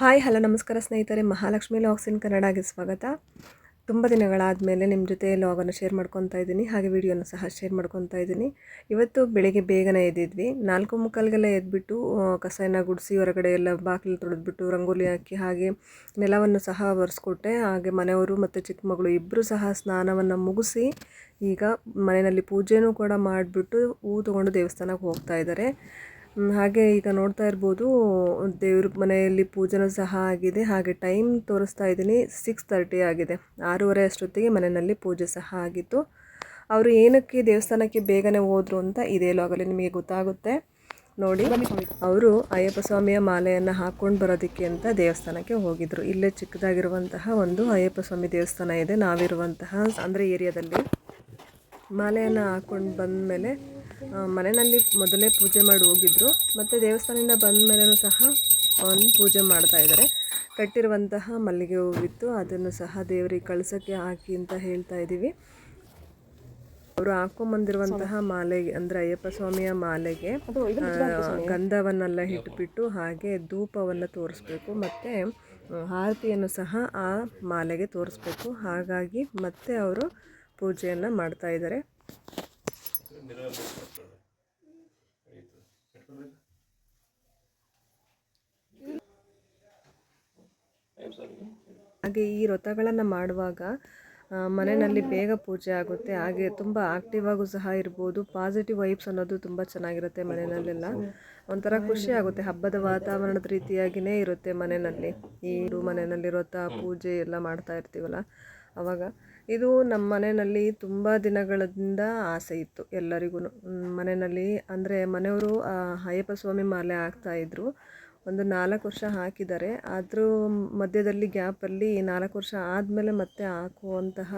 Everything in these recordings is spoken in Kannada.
ಹಾಯ್, ಹಲೋ, ನಮಸ್ಕಾರ ಸ್ನೇಹಿತರೆ. ಮಹಾಲಕ್ಷ್ಮಿ ಲಾಗ್ಸ್ ಇನ್ ಕನ್ನಡಗೆ ಸ್ವಾಗತ. ತುಂಬ ದಿನಗಳಾದ ಮೇಲೆ ನಿಮ್ಮ ಜೊತೆ ಲಾಗನ್ನು ಶೇರ್ ಮಾಡ್ಕೊತಾ ಇದ್ದೀನಿ. ಹಾಗೆ ವಿಡಿಯೋನ ಸಹ ಶೇರ್ ಮಾಡ್ಕೊತಾ ಇದ್ದೀನಿ. ಇವತ್ತು ಬೆಳಿಗ್ಗೆ ಬೇಗನೆ ಎದ್ದಿದ್ವಿ. ನಾಲ್ಕು ಮುಕ್ಕಾಲ್ಗೆಲ್ಲ ಎದ್ಬಿಟ್ಟು ಕಸಾಯನ ಗುಡಿಸಿ ಹೊರಗಡೆ ಎಲ್ಲ ಬಾಗಿಲು ತೊಳೆದ್ಬಿಟ್ಟು ರಂಗೋಲಿ ಹಾಕಿ ಹಾಗೆ ನೆಲವನ್ನು ಸಹ ಒರೆಸ್ಕೊಟ್ಟೆ. ಹಾಗೆ ಮನೆಯವರು ಮತ್ತು ಚಿಕ್ಕ ಮಗಳು ಇಬ್ಬರು ಸಹ ಸ್ನಾನವನ್ನು ಮುಗಿಸಿ ಈಗ ಮನೆಯಲ್ಲಿ ಪೂಜೆನೂ ಕೂಡ ಮಾಡಿಬಿಟ್ಟು ಹೂ ತೊಗೊಂಡು ದೇವಸ್ಥಾನಕ್ಕೆ ಹೋಗ್ತಾ ಇದ್ದಾರೆ. ಹಾಗೆ ಈಗ ನೋಡ್ತಾ ಇರ್ಬೋದು, ದೇವ್ರ ಮನೆಯಲ್ಲಿ ಪೂಜೆನೂ ಸಹ ಆಗಿದೆ. ಹಾಗೆ ಟೈಮ್ ತೋರಿಸ್ತಾ ಇದ್ದೀನಿ ಸಿಕ್ಸ್ ತರ್ಟಿ ಆಗಿದೆ. ಆರೂವರೆ ಅಷ್ಟೊತ್ತಿಗೆ ಮನೆಯಲ್ಲಿ ಪೂಜೆ ಸಹ ಆಗಿತ್ತು. ಅವರು ಏನಕ್ಕೆ ದೇವಸ್ಥಾನಕ್ಕೆ ಬೇಗನೆ ಹೋದರು ಅಂತ ಇದೇ ಲಾಗಲ್ಲಿ ನಿಮಗೆ ಗೊತ್ತಾಗುತ್ತೆ. ನೋಡಿ, ಅವರು ಅಯ್ಯಪ್ಪ ಸ್ವಾಮಿಯ ಮಾಲೆಯನ್ನು ಹಾಕ್ಕೊಂಡು ಬರೋದಕ್ಕೆ ಅಂತ ದೇವಸ್ಥಾನಕ್ಕೆ ಹೋಗಿದ್ರು. ಇಲ್ಲೇ ಚಿಕ್ಕದಾಗಿರುವಂತಹ ಒಂದು ಅಯ್ಯಪ್ಪ ಸ್ವಾಮಿ ದೇವಸ್ಥಾನ ಇದೆ. ನಾವಿರುವಂತಹ ಅಂದರೆ ಏರಿಯಾದಲ್ಲಿ ಮಾಲೆಯನ್ನು ಹಾಕ್ಕೊಂಡು ಬಂದಮೇಲೆ ಮನೆಯಲ್ಲಿ ಮೊದಲೇ ಪೂಜೆ ಮಾಡಿ ಹೋಗಿದ್ರು. ಮತ್ತು ದೇವಸ್ಥಾನದಿಂದ ಬಂದ ಮೇಲೂ ಸಹ ಒಂದು ಪೂಜೆ ಮಾಡ್ತಾ ಇದ್ದಾರೆ. ಕಟ್ಟಿರುವಂತಹ ಮಲ್ಲಿಗೆ ಹೂವಿತ್ತು. ಅದನ್ನು ಸಹ ದೇವರಿಗೆ ಕಳಿಸೋಕ್ಕೆ ಹಾಕಿ ಅಂತ ಹೇಳ್ತಾ ಇದ್ದೀವಿ. ಅವರು ಹಾಕೊಂಬಂದಿರುವಂತಹ ಮಾಲೆಗೆ ಅಂದರೆ ಅಯ್ಯಪ್ಪ ಸ್ವಾಮಿಯ ಮಾಲೆಗೆ ಗಂಧವನ್ನೆಲ್ಲ ಇಟ್ಬಿಟ್ಟು ಹಾಗೆ ಧೂಪವನ್ನು ತೋರಿಸ್ಬೇಕು. ಮತ್ತು ಆರತಿಯನ್ನು ಸಹ ಆ ಮಾಲೆಗೆ ತೋರಿಸ್ಬೇಕು. ಹಾಗಾಗಿ ಮತ್ತೆ ಅವರು ಪೂಜೆಯನ್ನು ಮಾಡ್ತಾ ಇದ್ದಾರೆ. ಹಾಗೆ ಈ ವ್ರತಗಳನ್ನು ಮಾಡುವಾಗ ಮನೆಯಲ್ಲಿ ಬೇಗ ಪೂಜೆ ಆಗುತ್ತೆ. ಹಾಗೆ ತುಂಬ ಆಕ್ಟಿವ್ ಆಗು ಸಹ ಇರ್ಬೋದು. ಪಾಸಿಟಿವ್ ವೈಬ್ಸ್ ಅನ್ನೋದು ತುಂಬ ಚೆನ್ನಾಗಿರುತ್ತೆ ಮನೆಯಲ್ಲೆಲ್ಲ. ಒಂಥರ ಖುಷಿ ಆಗುತ್ತೆ. ಹಬ್ಬದ ವಾತಾವರಣದ ರೀತಿಯಾಗಿಯೇ ಇರುತ್ತೆ ಮನೆಯಲ್ಲಿ. ಈ ಮನೆಯಲ್ಲಿ ವ್ರತ, ಪೂಜೆ ಎಲ್ಲ ಮಾಡ್ತಾ ಇರ್ತೀವಲ್ಲ, ಅವಾಗ. ಇದು ನಮ್ಮ ಮನೆಯಲ್ಲಿ ತುಂಬ ದಿನಗಳಿಂದ ಆಸೆ ಇತ್ತು ಎಲ್ಲರಿಗೂ ಮನೆಯಲ್ಲಿ ಅಂದರೆ ಮನೆಯವರು ಅಯ್ಯಪ್ಪ ಸ್ವಾಮಿ ಮಾಲೆ ಹಾಕ್ತಾಯಿದ್ರು ಒಂದು ನಾಲ್ಕು ವರ್ಷ ಹಾಕಿದ್ದಾರೆ. ಆದರೂ ಮಧ್ಯದಲ್ಲಿ ಗ್ಯಾಪಲ್ಲಿ ನಾಲ್ಕು ವರ್ಷ ಆದಮೇಲೆ ಮತ್ತೆ ಹಾಕುವಂತಹ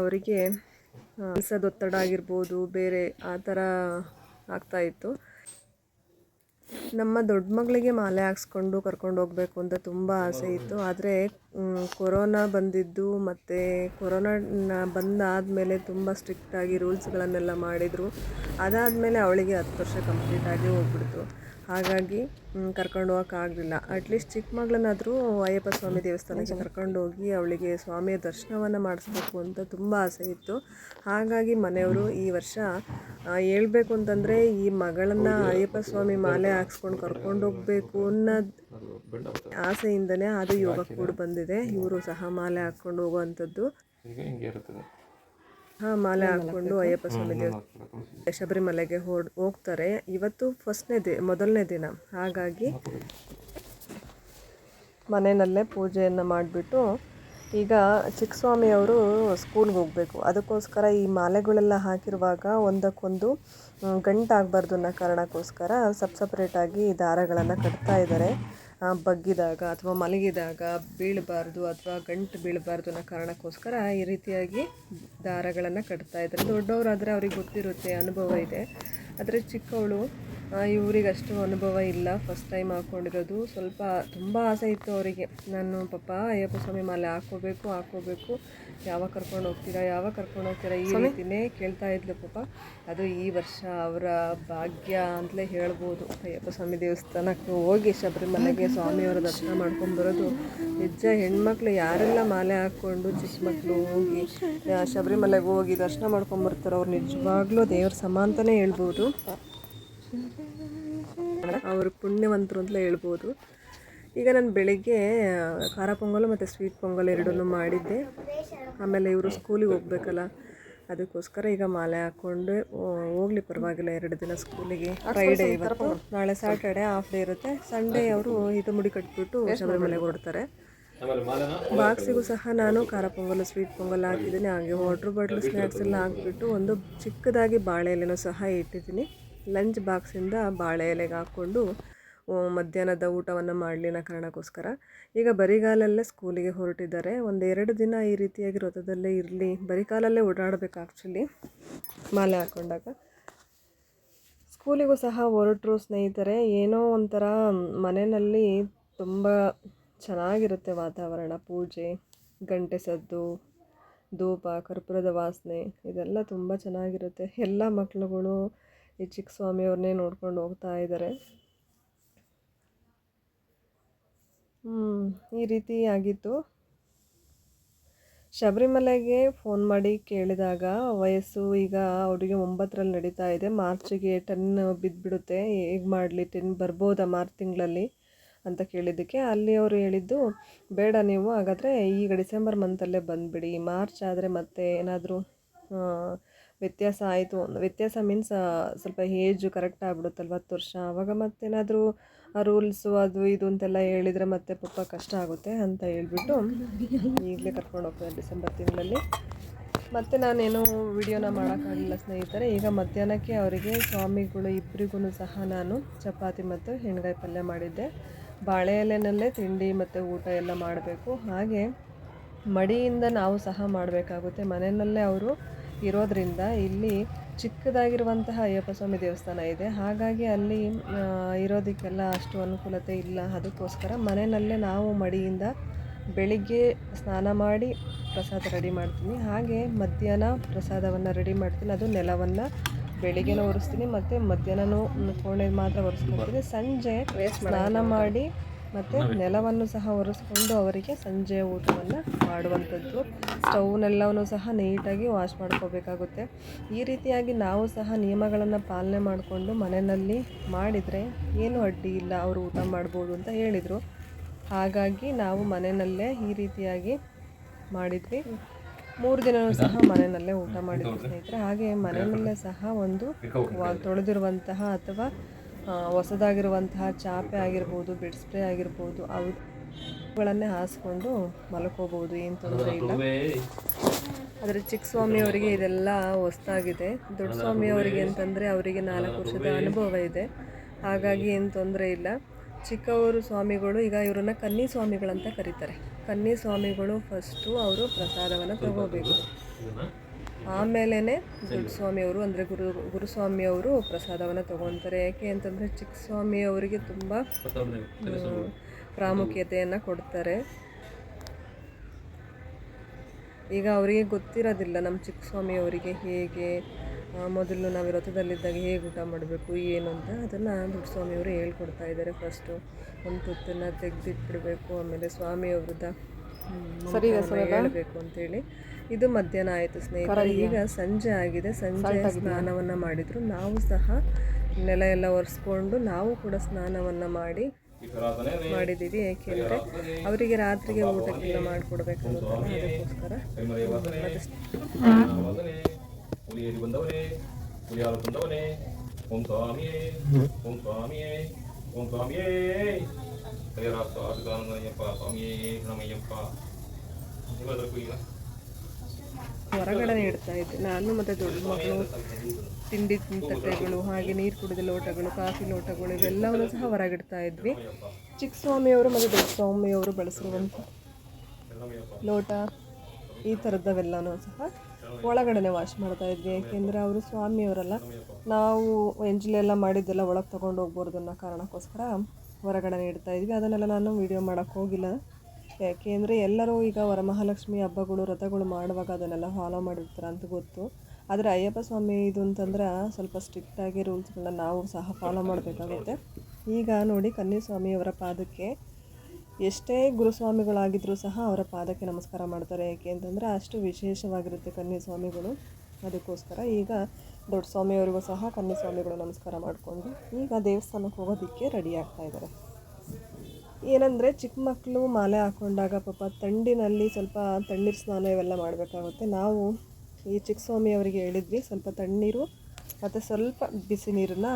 ಅವರಿಗೆ ಕೆಲಸದ ಒತ್ತಡ ಆಗಿರ್ಬೋದು, ಬೇರೆ ಆ ಥರ ಆಗ್ತಾ ಇತ್ತು. ನಮ್ಮ ದೊಡ್ಡ ಮಗಳಿಗೆ ಮಾಲೆ ಹಾಕ್ಸ್ಕೊಂಡು ಕರ್ಕೊಂಡು ಹೋಗಬೇಕು ಅಂತ ತುಂಬ ಆಸೆ ಇತ್ತು. ಆದರೆ ಕೊರೋನಾ ಬಂದಿದ್ದು ಮತ್ತು ಕೊರೋನಾ ಬಂದಾದಮೇಲೆ ತುಂಬ ಸ್ಟ್ರಿಕ್ಟಾಗಿ ರೂಲ್ಸ್ಗಳನ್ನೆಲ್ಲ ಮಾಡಿದರು. ಅದಾದಮೇಲೆ ಅವಳಿಗೆ ಹತ್ತು ವರ್ಷ ಕಂಪ್ಲೀಟ್ ಆಗಿ ಹೋಗ್ಬಿಡ್ತು. ಹಾಗಾಗಿ ಕರ್ಕೊಂಡು ಹೋಗೋಕ್ಕಾಗಲಿಲ್ಲ. ಅಟ್ಲೀಸ್ಟ್ ಚಿಕ್ಕ ಮಗಳನ್ನಾದರೂ ಅಯ್ಯಪ್ಪ ಸ್ವಾಮಿ ದೇವಸ್ಥಾನಕ್ಕೆ ಕರ್ಕೊಂಡು ಹೋಗಿ ಅವಳಿಗೆ ಸ್ವಾಮಿಯ ದರ್ಶನವನ್ನು ಮಾಡಿಸ್ಬೇಕು ಅಂತ ತುಂಬ ಆಸೆ ಇತ್ತು. ಹಾಗಾಗಿ ಮನೆಯವರು ಈ ವರ್ಷ ಹೇಳ್ಬೇಕು ಅಂತಂದರೆ ಈ ಮಗಳನ್ನು ಅಯ್ಯಪ್ಪ ಸ್ವಾಮಿ ಮಾಲೆ ಹಾಕ್ಸ್ಕೊಂಡು ಕರ್ಕೊಂಡು ಹೋಗಬೇಕು ಅನ್ನೋದು ಆಸೆಯಿಂದನೇ ಅದು ಯೋಗ ಕೂಡ ಬಂದಿದೆ. ಇವರು ಸಹ ಮಾಲೆ ಹಾಕ್ಕೊಂಡು ಹೋಗುವಂಥದ್ದು. ಹಾಂ ಮಾಲೆ ಹಾಕೊಂಡು ಅಯ್ಯಪ್ಪ ಸ್ವಾಮಿ ದೇವಸ್ಥಾನ ಶಬರಿಮಲೆಗೆ ಹೊಡ್ ಹೋಗ್ತಾರೆ. ಇವತ್ತು ಫಸ್ಟ್ನೇ ದಿ ಮೊದಲನೇ ದಿನ. ಹಾಗಾಗಿ ಮನೆಯಲ್ಲೇ ಪೂಜೆಯನ್ನು ಮಾಡಿಬಿಟ್ಟು ಈಗ ಚಿಕ್ಕಸ್ವಾಮಿಯವರು ಸ್ಕೂಲ್ಗೆ ಹೋಗಬೇಕು. ಅದಕ್ಕೋಸ್ಕರ ಈ ಮಾಲೆಗಳೆಲ್ಲ ಹಾಕಿರುವಾಗ ಒಂದಕ್ಕೊಂದು ಗಂಟಾಗಬಾರ್ದು ಅನ್ನೋ ಕಾರಣಕ್ಕೋಸ್ಕರ ಸಪ್ ಸಪ್ರೇಟಾಗಿ ದಾರಗಳನ್ನು ಕಟ್ತಾ ಇದ್ದಾರೆ. ಬಗ್ಗಿದಾಗ ಅಥವಾ ಮಲಗಿದಾಗ ಬೀಳಬಾರ್ದು ಅಥವಾ ಗಂಟು ಬೀಳಬಾರ್ದು ಅನ್ನೋ ಕಾರಣಕ್ಕೋಸ್ಕರ ಈ ರೀತಿಯಾಗಿ ದಾರಗಳನ್ನು ಕಟ್ತಾ ಇದ್ದಾರೆ. ದೊಡ್ಡವರಾದರೆ ಅವ್ರಿಗೆ ಗೊತ್ತಿರುತ್ತೆ, ಅನುಭವ ಇದೆ. ಆದರೆ ಚಿಕ್ಕವಳು ಇವರಿಗೆ ಅಷ್ಟು ಅನುಭವ ಇಲ್ಲ. ಫಸ್ಟ್ ಟೈಮ್ ಹಾಕ್ಕೊಂಡಿರೋದು ಸ್ವಲ್ಪ ತುಂಬ ಆಸೆ ಇತ್ತು ಅವರಿಗೆ. ನಾನು ಪಾಪ ಅಯ್ಯಪ್ಪ ಸ್ವಾಮಿ ಮಾಲೆ ಹಾಕ್ಕೋಬೇಕು ಹಾಕ್ಕೋಬೇಕು. ಯಾವಾಗ ಕರ್ಕೊಂಡು ಹೋಗ್ತೀರಾ ಯಾವಾಗ ಕರ್ಕೊಂಡು ಹೋಗ್ತೀರಾ ಈ ರೀತಿನೇ ಕೇಳ್ತಾ ಇದ್ಲು ಪಾಪ. ಅದು ಈ ವರ್ಷ ಅವರ ಭಾಗ್ಯ ಅಂತಲೇ ಹೇಳ್ಬೋದು. ಅಯ್ಯಪ್ಪ ಸ್ವಾಮಿ ದೇವಸ್ಥಾನಕ್ಕೆ ಹೋಗಿ ಶಬರಿಮಲೆಗೆ ಸ್ವಾಮಿಯವರ ದರ್ಶನ ಮಾಡ್ಕೊಂಬರೋದು ನಿಜ. ಹೆಣ್ಮಕ್ಳು ಯಾರೆಲ್ಲ ಮಾಲೆ ಹಾಕ್ಕೊಂಡು ಚಿಕ್ಕ ಮಕ್ಕಳು ಹೋಗಿ ಶಬರಿಮಲೆಗೆ ಹೋಗಿ ದರ್ಶನ ಮಾಡ್ಕೊಂಬರ್ತಾರೋ ಅವ್ರು ನಿಜವಾಗ್ಲೂ ದೇವ್ರ ಸಮ ಅಂತಲೇ ಹೇಳ್ಬೋದು. ಅವ್ರ ಪುಣ್ಯವಂತರು ಅಂತಲೇ ಹೇಳ್ಬೋದು. ಈಗ ನಾನು ಬೆಳಿಗ್ಗೆ ಖಾರ ಪೊಂಗಲ್ ಮತ್ತು ಸ್ವೀಟ್ ಪೊಂಗಲ್ ಎರಡನ್ನೂ ಮಾಡಿದ್ದೆ. ಆಮೇಲೆ ಇವರು ಸ್ಕೂಲಿಗೆ ಹೋಗ್ಬೇಕಲ್ಲ ಅದಕ್ಕೋಸ್ಕರ ಈಗ ಮಾಲೆ ಹಾಕ್ಕೊಂಡು ಹೋಗ್ಲಿ ಪರವಾಗಿಲ್ಲ ಎರಡು ದಿನ ಸ್ಕೂಲಿಗೆ ಫ್ರೈಡೇ ಇವತ್ತು ನಾಳೆ ಸ್ಯಾಟರ್ಡೆ ಹಾಫ್ ಡೇ ಇರುತ್ತೆ. ಸಂಡೇ ಅವರು ಇದು ಮುಡಿ ಕಟ್ಬಿಟ್ಟು ಶಬರಿಮಲೆಗೆ ಹೊರಡ್ತಾರೆ. ಆಮೇಲೆ ಮಾಲೆನ ಬಾಕ್ಸಿಗೂ ಸಹ ನಾನು ಖಾರ ಪೊಂಗಲ್ ಸ್ವೀಟ್ ಪೊಂಗಲ್ ಹಾಕಿದ್ದೀನಿ. ಹಾಗೆ ವಾಟ್ರ್ ಬಾಟ್ಲ್ ಸ್ನ್ಯಾಕ್ಸ್ ಎಲ್ಲ ಹಾಕ್ಬಿಟ್ಟು ಒಂದು ಚಿಕ್ಕದಾಗಿ ಬಾಳೆ ಎಲೆನೂ ಸಹ ಇಟ್ಟಿದ್ದೀನಿ. ಲಂಚ್ ಬಾಕ್ಸಿಂದ ಬಾಳೆ ಎಲೆಗೆ ಹಾಕ್ಕೊಂಡು ಮಧ್ಯಾಹ್ನದ ಊಟವನ್ನು ಮಾಡಲಿಲ್ಲ ಕಾರಣಕ್ಕೋಸ್ಕರ. ಈಗ ಬರಿಗಾಲಲ್ಲೇ ಸ್ಕೂಲಿಗೆ ಹೊರಟಿದ್ದಾರೆ. ಒಂದೆರಡು ದಿನ ಈ ರೀತಿಯಾಗಿ ವ್ರತದಲ್ಲೇ ಇರಲಿ. ಬರಿಗಾಲಲ್ಲೇ ಓಡಾಡಬೇಕು ಆ್ಯಕ್ಚುಲಿ ಮಾಲೆ ಹಾಕ್ಕೊಂಡಾಗ ಸ್ಕೂಲಿಗೂ ಸಹ ಹೊರಟರು ಸ್ನೇಹಿತರೆ, ಏನೋ ಒಂಥರ ಮನೆಯಲ್ಲಿ ತುಂಬ ಚೆನ್ನಾಗಿರುತ್ತೆ ವಾತಾವರಣ. ಪೂಜೆ, ಗಂಟೆ ಸದ್ದು, ಧೂಪ, ಕರ್ಪೂರದ ವಾಸನೆ, ಇದೆಲ್ಲ ತುಂಬ ಚೆನ್ನಾಗಿರುತ್ತೆ. ಎಲ್ಲ ಮಕ್ಕಳುಗಳು ಈ ಚಿಕ್ಕ ಸ್ವಾಮಿಯವ್ರನ್ನೇ ನೋಡ್ಕೊಂಡು ಹೋಗ್ತಾ ಇದ್ದಾರೆ. ಈ ರೀತಿ ಆಗಿತ್ತು. ಶಬರಿಮಲೆಗೆ ಫೋನ್ ಮಾಡಿ ಕೇಳಿದಾಗ ವಯಸ್ಸು ಈಗ ಅವರಿಗೆ ಒಂಬತ್ತರಲ್ಲಿ ನಡೀತಾ ಇದೆ. ಮಾರ್ಚಿಗೆ ಟೆನ್ ಬಿದ್ದುಬಿಡುತ್ತೆ ಹೇಗೆ ಮಾಡಲಿ ಟೆನ್ ಬರ್ಬೋದಾ ಮಾರ್ಚ್ ತಿಂಗಳಲ್ಲಿ ಅಂತ ಕೇಳಿದ್ದಕ್ಕೆ ಅಲ್ಲಿ ಅವರು ಹೇಳಿದ್ದು, ಬೇಡ ನೀವು, ಹಾಗಾದರೆ ಈಗ ಡಿಸೆಂಬರ್ ಮಂತಲ್ಲೇ ಬಂದುಬಿಡಿ. ಮಾರ್ಚ್ ಆದರೆ ಮತ್ತೆ ಏನಾದರೂ ವ್ಯತ್ಯಾಸ ಆಯಿತು. ವ್ಯತ್ಯಾಸ ಮೀನ್ಸ್ ಸ್ವಲ್ಪ ಏಜು ಕರೆಕ್ಟ್ ಆಗ್ಬಿಡುತ್ತಲ್ವ ಹತ್ತು ವರ್ಷ. ಆವಾಗ ಮತ್ತೇನಾದರೂ ರೂಲ್ಸು ಅದು ಇದು ಅಂತೆಲ್ಲ ಹೇಳಿದರೆ ಮತ್ತೆ ಪಾಪ ಕಷ್ಟ ಆಗುತ್ತೆ ಅಂತ ಹೇಳ್ಬಿಟ್ಟು ಈಗಲೇ ಕರ್ಕೊಂಡು ಹೋಗ್ತಾರೆ ಡಿಸೆಂಬರ್ ತಿಂಗಳಲ್ಲಿ. ಮತ್ತು ನಾನೇನು ವಿಡಿಯೋನ ಮಾಡೋಕ್ಕಾಗಿಲ್ಲ ಸ್ನೇಹಿತರೆ, ಈಗ ಮಧ್ಯಾಹ್ನಕ್ಕೆ ಅವರಿಗೆ ಸ್ವಾಮಿಗಳು ಇಬ್ಬರಿಗೂ ಸಹ ನಾನು ಚಪಾತಿ ಮತ್ತು ಹೆಣ್ಗಾಯಿ ಪಲ್ಯ ಮಾಡಿದ್ದೆ. ಬಾಳೆ ಎಲೆನಲ್ಲೇ ತಿಂಡಿ ಮತ್ತು ಊಟ ಎಲ್ಲ ಮಾಡಬೇಕು. ಹಾಗೆ ಮಡಿಯಿಂದ ನಾವು ಸಹ ಮಾಡಬೇಕಾಗುತ್ತೆ. ಮನೆಯಲ್ಲೇ ಅವರು ಇರೋದ್ರಿಂದ ಇಲ್ಲಿ ಚಿಕ್ಕದಾಗಿರುವಂತಹ ಅಯ್ಯಪ್ಪ ಸ್ವಾಮಿ ದೇವಸ್ಥಾನ ಇದೆ. ಹಾಗಾಗಿ ಅಲ್ಲಿ ಇರೋದಕ್ಕೆಲ್ಲ ಅಷ್ಟು ಅನುಕೂಲತೆ ಇಲ್ಲ. ಅದಕ್ಕೋಸ್ಕರ ಮನೆಯಲ್ಲೇ ನಾವು ಮಡಿಯಿಂದ ಬೆಳಿಗ್ಗೆ ಸ್ನಾನ ಮಾಡಿ ಪ್ರಸಾದ ರೆಡಿ ಮಾಡ್ತೀನಿ. ಹಾಗೆ ಮಧ್ಯಾಹ್ನ ಪ್ರಸಾದವನ್ನು ರೆಡಿ ಮಾಡ್ತೀನಿ. ಅದು ನೆಲವನ್ನು ಬೆಳಿಗ್ಗೆನೂ ಒರೆಸ್ತೀನಿ. ಮತ್ತು ಮಧ್ಯಾಹ್ನನೂ ಕೋಣೆ ಮಾತ್ರ ಒರೆಸ್ಕೊಳ್ತೀನಿ. ಸಂಜೆ ಸ್ನಾನ ಮಾಡಿ ಮತ್ತು ನೆಲವನ್ನು ಸಹ ಒರೆಸ್ಕೊಂಡು ಅವರಿಗೆ ಸಂಜೆ ಊಟವನ್ನು ಮಾಡುವಂಥದ್ದು. ಸ್ಟೌವ್ನೆಲ್ಲವನ್ನು ಸಹ ನೀಟಾಗಿ ವಾಶ್ ಮಾಡ್ಕೋಬೇಕಾಗುತ್ತೆ. ಈ ರೀತಿಯಾಗಿ ನಾವು ಸಹ ನಿಯಮಗಳನ್ನು ಪಾಲನೆ ಮಾಡಿಕೊಂಡು ಮನೆಯಲ್ಲಿ ಮಾಡಿದರೆ ಏನು ಅಡ್ಡಿ ಇಲ್ಲ ಅವರು ಊಟ ಮಾಡ್ಬೋದು ಅಂತ ಹೇಳಿದರು. ಹಾಗಾಗಿ ನಾವು ಮನೆಯಲ್ಲೇ ಈ ರೀತಿಯಾಗಿ ಮಾಡಿದ್ವಿ. ಮೂರು ದಿನವೂ ಸಹ ಮನೆಯಲ್ಲೇ ಊಟ ಮಾಡಿದ್ವಿ ಸ್ನೇಹಿತರೆ. ಹಾಗೆ ಮನೆಯಲ್ಲೇ ಸಹ ಒಂದು ವ- ತೊಳೆದಿರುವಂತಹ ಅಥವಾ ಹೊಸದಾಗಿರುವಂತಹ ಚಾಪೆ ಆಗಿರ್ಬೋದು ಬೆಡ್ ಸ್ಪ್ರೇ ಆಗಿರ್ಬೋದು ಅವುಗಳನ್ನೇ ಹಾಸ್ಕೊಂಡು ಮಲ್ಕೋಬೋದು ಏನು ತೊಂದರೆ ಇಲ್ಲ. ಆದರೆ ಚಿಕ್ಕ ಸ್ವಾಮಿ ಅವರಿಗೆ ಇದೆಲ್ಲ ಹೊಸ್ತಾಗಿದೆ ದೊಡ್ಡ ಸ್ವಾಮಿ ಅವರಿಗೆ ಅಂತಂದರೆ ಅವರಿಗೆ ನಾಲ್ಕು ವರ್ಷದ ಅನುಭವ ಇದೆ. ಹಾಗಾಗಿ ಏನು ತೊಂದರೆ ಇಲ್ಲ. ಚಿಕ್ಕವರು ಸ್ವಾಮಿಗಳು ಈಗ ಇವರನ್ನ ಕನ್ನಿ ಸ್ವಾಮಿಗಳಂತ ಕರೀತಾರೆ. ಕನ್ನಿ ಸ್ವಾಮಿಗಳು ಫಸ್ಟು ಅವರು ಪ್ರಸಾದವನ್ನು ತಗೋಬೇಕು. ಆಮೇಲೆ ಸ್ವಾಮಿ ಸ್ವಾಮಿಯವರು ಅಂದರೆ ಗುರು ಗುರುಸ್ವಾಮಿಯವರು ಪ್ರಸಾದವನ್ನು ತೊಗೊತಾರೆ ಯಾಕೆ ಅಂತಂದರೆ ಚಿಕ್ಕ ಸ್ವಾಮಿಯವರಿಗೆ ತುಂಬ ಪ್ರಾಮುಖ್ಯತೆಯನ್ನು ಕೊಡ್ತಾರೆ. ಈಗ ಅವರಿಗೆ ಗೊತ್ತಿರೋದಿಲ್ಲ ನಮ್ಮ ಚಿಕ್ಕ ಸ್ವಾಮಿಯವರಿಗೆ ಹೇಗೆ ಮೊದಲು ನಾವು ವ್ರತದಲ್ಲಿದ್ದಾಗ ಹೇಗೆ ಊಟ ಮಾಡಬೇಕು, ಏನು ಅಂತ. ಅದನ್ನು ದೊಡ್ಡ ಸ್ವಾಮಿಯವರು ಹೇಳ್ಕೊಡ್ತಾ ಇದ್ದಾರೆ ಫಸ್ಟು ಒಂದು ತುತ್ತನ್ನು ತೆಗೆದಿಟ್ಬಿಡಬೇಕು, ಆಮೇಲೆ ಸ್ವಾಮಿಯವ್ರದ್ದು ಸರಿ ಹೇಳಬೇಕು ಅಂತೇಳಿ. ಇದು ಮಧ್ಯಾಹ್ನ ಆಯಿತು ಸ್ನೇಹಿತರೆ. ಈಗ ಸಂಜೆ ಆಗಿದೆ. ಸಂಜೆ ಸ್ನಾನವನ್ನು ಮಾಡಿದ್ರು. ನಾವು ಸಹ ನೆಲ ಎಲ್ಲ ಒರೆಸ್ಕೊಂಡು ನಾವು ಕೂಡ ಸ್ನಾನವನ್ನು ಮಾಡಿ ಮಾಡಿದ್ದೀವಿ. ಏಕೆಂದರೆ ಅವರಿಗೆ ರಾತ್ರಿಗೆ ಊಟಕ್ಕೆಲ್ಲ ಮಾಡಿಕೊಡ್ಬೇಕಾಗುತ್ತಲ್ಲ ಅದಕ್ಕೋಸ್ಕರ ಓಂ ಸ್ವಾಮಿಯೇ ಓಂ ಸ್ವಾಮಿಯೇ ಓಂ ಸ್ವಾಮಿಯೇ ಹರಿರಾಸ ಆದಿದಾನಯ್ಯಪ್ಪ ಸ್ವಾಮಿಯೇ ನಮಯ್ಯಪ್ಪ ನಿಮ್ಮದಕ್ಕೂ ಈಗ ಹೊರಗಡೆ ಇಡ್ತಾ ಇದ್ದೆ. ನಾನು ಮತ್ತು ದೊಡ್ಡ ಮಕ್ಕಳು ತಿಂಡಿ ತಟ್ಟೆಗಳು ಹಾಗೆ ನೀರು ಕುಡಿದ ಲೋಟಗಳು ಕಾಫಿ ಲೋಟಗಳು ಇವೆಲ್ಲವನ್ನು ಸಹ ಹೊರಗಿಡ್ತಾ ಇದ್ವಿ. ಚಿಕ್ಕ ಸ್ವಾಮಿಯವರು ಮತ್ತು ದೊಡ್ಡ ಸ್ವಾಮಿಯವರು ಬಳಸಿರುವಂಥ ಲೋಟ ಈ ಥರದ್ದವೆಲ್ಲನೂ ಸಹ ಒಳಗಡೆನೆ ವಾಶ್ ಮಾಡ್ತಾ ಇದ್ವಿ. ಯಾಕೆಂದರೆ ಅವರು ಸ್ವಾಮಿಯವರಲ್ಲ. ನಾವು ಎಂಜಲೆಲ್ಲ ಮಾಡಿದ್ದೆಲ್ಲ ಒಳಗೆ ತೊಗೊಂಡು ಹೋಗ್ಬಾರ್ದು ಅನ್ನೋ ಕಾರಣಕ್ಕೋಸ್ಕರ ಹೊರಗಡೆ ನೀಡ್ತಾ ಇದ್ವಿ. ಅದನ್ನೆಲ್ಲ ನಾನು ವೀಡಿಯೋ ಮಾಡೋಕ್ಕೆ ಹೋಗಿಲ್ಲ. ಯಾಕೆಂದರೆ ಎಲ್ಲರೂ ಈಗ ವರಮಹಾಲಕ್ಷ್ಮಿ ಹಬ್ಬಗಳು ವ್ರತಗಳು ಮಾಡುವಾಗ ಅದನ್ನೆಲ್ಲ ಫಾಲೋ ಮಾಡಿರ್ತಾರೆ ಅಂತ ಗೊತ್ತು. ಆದರೆ ಅಯ್ಯಪ್ಪ ಸ್ವಾಮಿ ಇದು ಅಂತಂದ್ರೆ ಸ್ವಲ್ಪ ಸ್ಟ್ರಿಕ್ಟಾಗಿ ರೂಲ್ಸ್ಗಳನ್ನ ನಾವು ಸಹ ಫಾಲೋ ಮಾಡಬೇಕಾಗುತ್ತೆ. ಈಗ ನೋಡಿ ಕನ್ನಿಸ್ವಾಮಿಯವರ ಪಾದಕ್ಕೆ ಎಷ್ಟೇ ಗುರುಸ್ವಾಮಿಗಳಾಗಿದ್ದರೂ ಸಹ ಅವರ ಪಾದಕ್ಕೆ ನಮಸ್ಕಾರ ಮಾಡ್ತಾರೆ. ಯಾಕೆ ಅಂತಂದರೆ ಅಷ್ಟು ವಿಶೇಷವಾಗಿರುತ್ತೆ ಕನ್ಯಾಸ್ವಾಮಿಗಳು ಅದಕ್ಕೋಸ್ಕರ ಈಗ ದೊಡ್ಡ ಸ್ವಾಮಿಯವರಿಗೂ ಸಹ ಕನ್ನಿಸ್ವಾಮಿಗಳು ನಮಸ್ಕಾರ ಮಾಡಿಕೊಂಡು ಈಗ ದೇವಸ್ಥಾನಕ್ಕೆ ಹೋಗೋದಕ್ಕೆ ರೆಡಿ ಆಗ್ತಾ ಇದ್ದಾರೆ. ಏನಂದರೆ ಚಿಕ್ಕ ಮಕ್ಕಳು ಮಾಲೆ ಹಾಕ್ಕೊಂಡಾಗ ಪಾಪ ತಂಡಿನಲ್ಲಿ ಸ್ವಲ್ಪ ತಣ್ಣೀರು ಸ್ನಾನ ಇವೆಲ್ಲ ಮಾಡಬೇಕಾಗುತ್ತೆ. ನಾವು ಈ ಚಿಕ್ಕ ಸ್ವಾಮಿಯವರಿಗೆ ಹೇಳಿದ್ವಿ ಸ್ವಲ್ಪ ತಣ್ಣೀರು ಮತ್ತು ಸ್ವಲ್ಪ ಬಿಸಿ ನೀರನ್ನ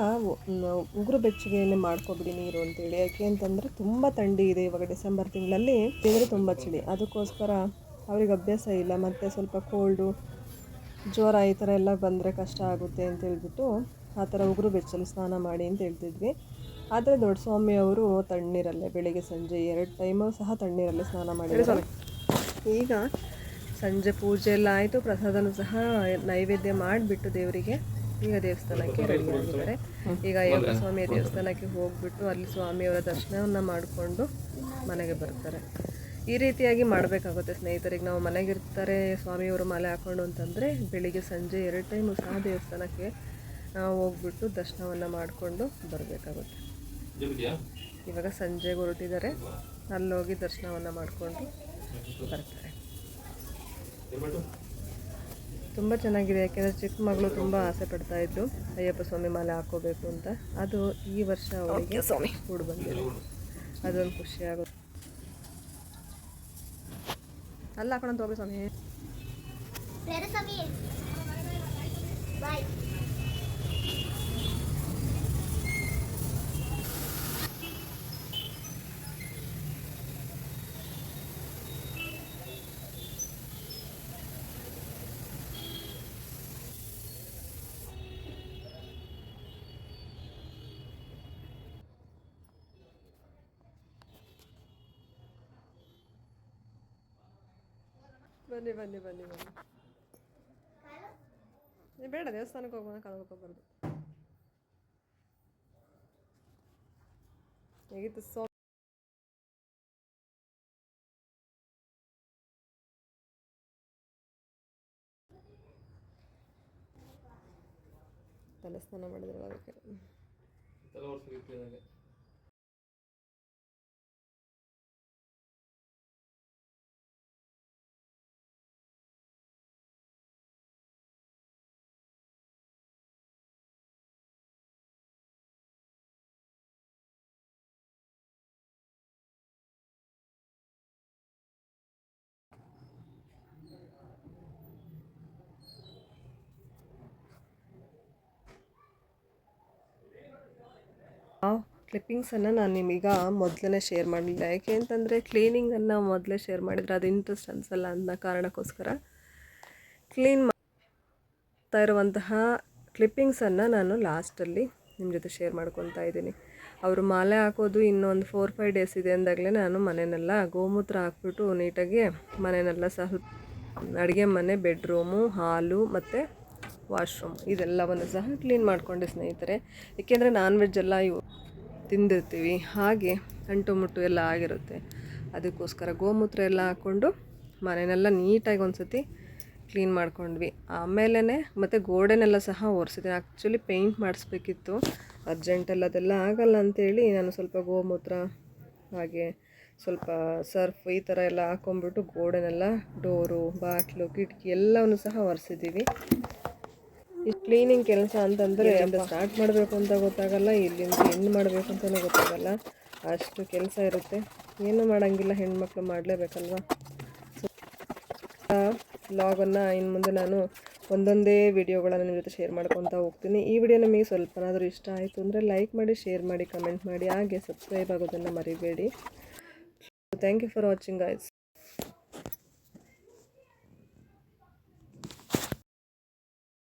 ಉಗುರು ಬೆಚ್ಚಗೆನೆ ಮಾಡ್ಕೊಬಿಡಿ ನೀರು ಅಂತೇಳಿ. ಯಾಕೆ ಅಂತಂದರೆ ತುಂಬ ಥಂಡಿ ಇದೆ ಇವಾಗ ಡಿಸೆಂಬರ್ ತಿಂಗಳಲ್ಲಿ, ತಿಂದರೆ ತುಂಬ ಚಳಿ. ಅದಕ್ಕೋಸ್ಕರ ಅವ್ರಿಗೆ ಅಭ್ಯಾಸ ಇಲ್ಲ, ಮತ್ತು ಸ್ವಲ್ಪ ಕೋಲ್ಡು ಜ್ವರ ಈ ಥರ ಎಲ್ಲ ಬಂದರೆ ಕಷ್ಟ ಆಗುತ್ತೆ ಅಂತ ಹೇಳ್ಬಿಟ್ಟು ಆ ಥರ ಉಗುರು ಬೆಚ್ಚಲು ಸ್ನಾನ ಮಾಡಿ ಅಂತ ಹೇಳ್ತಿದ್ವಿ. ಆದರೆ ದೊಡ್ಡ ಸ್ವಾಮಿ ಅವರು ತಣ್ಣೀರಲ್ಲೇ ಬೆಳಿಗ್ಗೆ ಸಂಜೆ ಎರಡು ಟೈಮು ಸಹ ತಣ್ಣೀರಲ್ಲೇ ಸ್ನಾನ ಮಾಡಿದ್ದಾರೆ. ಈಗ ಸಂಜೆ ಪೂಜೆ ಎಲ್ಲ ಆಯಿತು ಪ್ರಸಾದನೂ ಸಹ ನೈವೇದ್ಯ ಮಾಡಿಬಿಟ್ಟು ದೇವರಿಗೆ. ಈಗ ದೇವಸ್ಥಾನಕ್ಕೆ ರೆಡಿ ಆಗಿದ್ದಾರೆ. ಈಗ ಅಯ್ಯಪ್ಪ ಸ್ವಾಮಿಯ ದೇವಸ್ಥಾನಕ್ಕೆ ಹೋಗ್ಬಿಟ್ಟು ಅಲ್ಲಿ ಸ್ವಾಮಿಯವರ ದರ್ಶನವನ್ನು ಮಾಡಿಕೊಂಡು ಮನೆಗೆ ಬರ್ತಾರೆ. ಈ ರೀತಿಯಾಗಿ ಮಾಡಬೇಕಾಗುತ್ತೆ ಸ್ನೇಹಿತರಿಗೆ. ನಾವು ಮನೆಗಿರ್ತಾರೆ ಸ್ವಾಮಿಯವರು ಮಾಲೆ ಹಾಕೊಂಡು ಅಂತಂದರೆ ಬೆಳಿಗ್ಗೆ ಸಂಜೆ ಎರಡು ಟೈಮು ಸಹ ದೇವಸ್ಥಾನಕ್ಕೆ ನಾವು ಹೋಗ್ಬಿಟ್ಟು ದರ್ಶನವನ್ನು ಮಾಡಿಕೊಂಡು ಬರಬೇಕಾಗುತ್ತೆ. ಇವಾಗ ಸಂಜೆಗೆ ಹೊರಟಿದ್ದಾರೆ. ಅಲ್ಲೋಗಿ ದರ್ಶನವನ್ನು ಮಾಡಿಕೊಂಡು ಬರ್ತಾರೆ. ತುಂಬ ಚೆನ್ನಾಗಿದೆ ಯಾಕೆಂದರೆ ಚಿಕ್ಕ ಮಗಳು ತುಂಬ ಆಸೆ ಪಡ್ತಾ ಇದ್ದು ಅಯ್ಯಪ್ಪ ಸ್ವಾಮಿ ಮಾಲೆ ಹಾಕೋಬೇಕು ಅಂತ. ಅದು ಈ ವರ್ಷ ಅವಳಿಗೆ ಸ್ವಾಮಿ. ಕೂಡ ಬಂದಿದೆ. ಅದೊಂದು ಖುಷಿ ಆಗುತ್ತೆ ಅಲ್ಲ ಹಾಕೊಂಡು ಹೋಗಿ ಸ್ವಾಮಿ Pera Bye. ಬನ್ನಿ ಬನ್ನಿ ಬನ್ನಿ ಬನ್ನಿ ಏ, ಬೇಡ ದೇವಸ್ಥಾನಕ್ಕೆ ಹೋಗೋಣ ಕಳ್ಕೊಬಾರ್ದು ಹೇಗಿತ್ತು ಸೋ ತಲೆ ಸ್ನಾನ ಮಾಡಿದ್ರಲ್ಲ ಅದಕ್ಕೆ ಕ್ಲಿಪ್ಪಿಂಗ್ಸನ್ನು ನಾನು ನಿಮೀಗ ಮೊದಲನೇ ಶೇರ್ ಮಾಡಲಿಲ್ಲ. ಯಾಕೆ ಅಂತಂದರೆ ಕ್ಲೀನಿಂಗನ್ನು ಮೊದಲೇ ಶೇರ್ ಮಾಡಿದರೆ ಅದು ಇಂಟ್ರೆಸ್ಟ್ ಅನಿಸಲ್ಲ ಅನ್ನೋ ಕಾರಣಕ್ಕೋಸ್ಕರ. ಕ್ಲೀನ್ ಮಾಡ್ತಾ ಇರುವಂತಹ ಕ್ಲಿಪ್ಪಿಂಗ್ಸನ್ನು ನಾನು ಲಾಸ್ಟಲ್ಲಿ ನಿಮ್ಮ ಜೊತೆ ಶೇರ್ ಮಾಡ್ಕೊತಾ ಇದ್ದೀನಿ. ಅವರು ಮಾಲೆ ಹಾಕೋದು ಇನ್ನೊಂದು ಫೋರ್ ಫೈವ್ ಡೇಸ್ ಇದೆ ಅಂದಾಗಲೇ ನಾನು ಮನೆಯನ್ನೆಲ್ಲ ಗೋಮೂತ್ರ ಹಾಕ್ಬಿಟ್ಟು ನೀಟಾಗಿ ಮನೆಯನ್ನೆಲ್ಲ ಸ್ವಲ್ಪ ಅಡುಗೆ ಮನೆ ಬೆಡ್ರೂಮು ಹಾಲು ಮತ್ತು ವಾಶ್ರೂಮ್ ಇದೆಲ್ಲವನ್ನು ಸಹ ಕ್ಲೀನ್ ಮಾಡಿಕೊಂಡೆ ಸ್ನೇಹಿತರೆ. ಏಕೆಂದರೆ ನಾನ್ ವೆಜ್ ಎಲ್ಲ ಇವು ತಿಂದಿರ್ತೀವಿ. ಹಾಗೆ ಅಂಟು ಮುಟ್ಟು ಎಲ್ಲ ಆಗಿರುತ್ತೆ. ಅದಕ್ಕೋಸ್ಕರ ಗೋಮೂತ್ರ ಎಲ್ಲ ಹಾಕ್ಕೊಂಡು ಮನೆಯನ್ನೆಲ್ಲ ನೀಟಾಗಿ ಒಂದು ಸತಿ ಕ್ಲೀನ್ ಮಾಡ್ಕೊಂಡ್ವಿ. ಆಮೇಲೆ ಮತ್ತು ಗೋಡೆನೆಲ್ಲ ಸಹ ಒರೆಸಿದ್ದೀನಿ ಆ್ಯಕ್ಚುಲಿ ಪೇಂಟ್ ಮಾಡಿಸ್ಬೇಕಿತ್ತು. ಅರ್ಜೆಂಟಲ್ಲಿ ಅದೆಲ್ಲ ಆಗಲ್ಲ ಅಂತೇಳಿ ನಾನು ಸ್ವಲ್ಪ ಗೋಮೂತ್ರ, ಹಾಗೆ ಸ್ವಲ್ಪ ಸರ್ಫ್ ಈ ಥರ ಎಲ್ಲ ಹಾಕೊಂಡ್ಬಿಟ್ಟು ಗೋಡೆನೆಲ್ಲ, ಡೋರು, ಬಾಟ್ಲು, ಕಿಟಕಿ ಎಲ್ಲವನ್ನು ಸಹ ಒರೆಸಿದ್ದೀವಿ. ಈ ಕ್ಲೀನಿಂಗ್ ಕೆಲಸ ಅಂತಂದರೆ ಸ್ಟಾರ್ಟ್ ಮಾಡಬೇಕು ಅಂತ ಗೊತ್ತಾಗಲ್ಲ ಇಲ್ಲಿಂದ ಹೆಣ್ಣು ಮಾಡಬೇಕು ಅಂತಲೂ ಗೊತ್ತಾಗಲ್ಲ. ಅಷ್ಟು ಕೆಲಸ ಇರುತ್ತೆ. ಏನು ಮಾಡೋಂಗಿಲ್ಲ ಹೆಣ್ಮಕ್ಳು ಮಾಡಲೇಬೇಕಲ್ವಾ? ಲಾಗನ್ನು ಇನ್ನು ಮುಂದೆ ನಾನು ಒಂದೊಂದೇ ವಿಡಿಯೋಗಳನ್ನು ನಿಮ್ಮ ಜೊತೆ ಶೇರ್ ಮಾಡ್ಕೊತಾ ಹೋಗ್ತೀನಿ. ಈ ವಿಡಿಯೋ ನಿಮಗೆ ಸ್ವಲ್ಪನಾದರೂ ಇಷ್ಟ ಆಯಿತು ಅಂದರೆ ಲೈಕ್ ಮಾಡಿ ಶೇರ್ ಮಾಡಿ ಕಮೆಂಟ್ ಮಾಡಿ ಹಾಗೆ ಸಬ್ಸ್ಕ್ರೈಬ್ ಆಗೋದನ್ನು ಮರಿಬೇಡಿ. Thank you for watching guys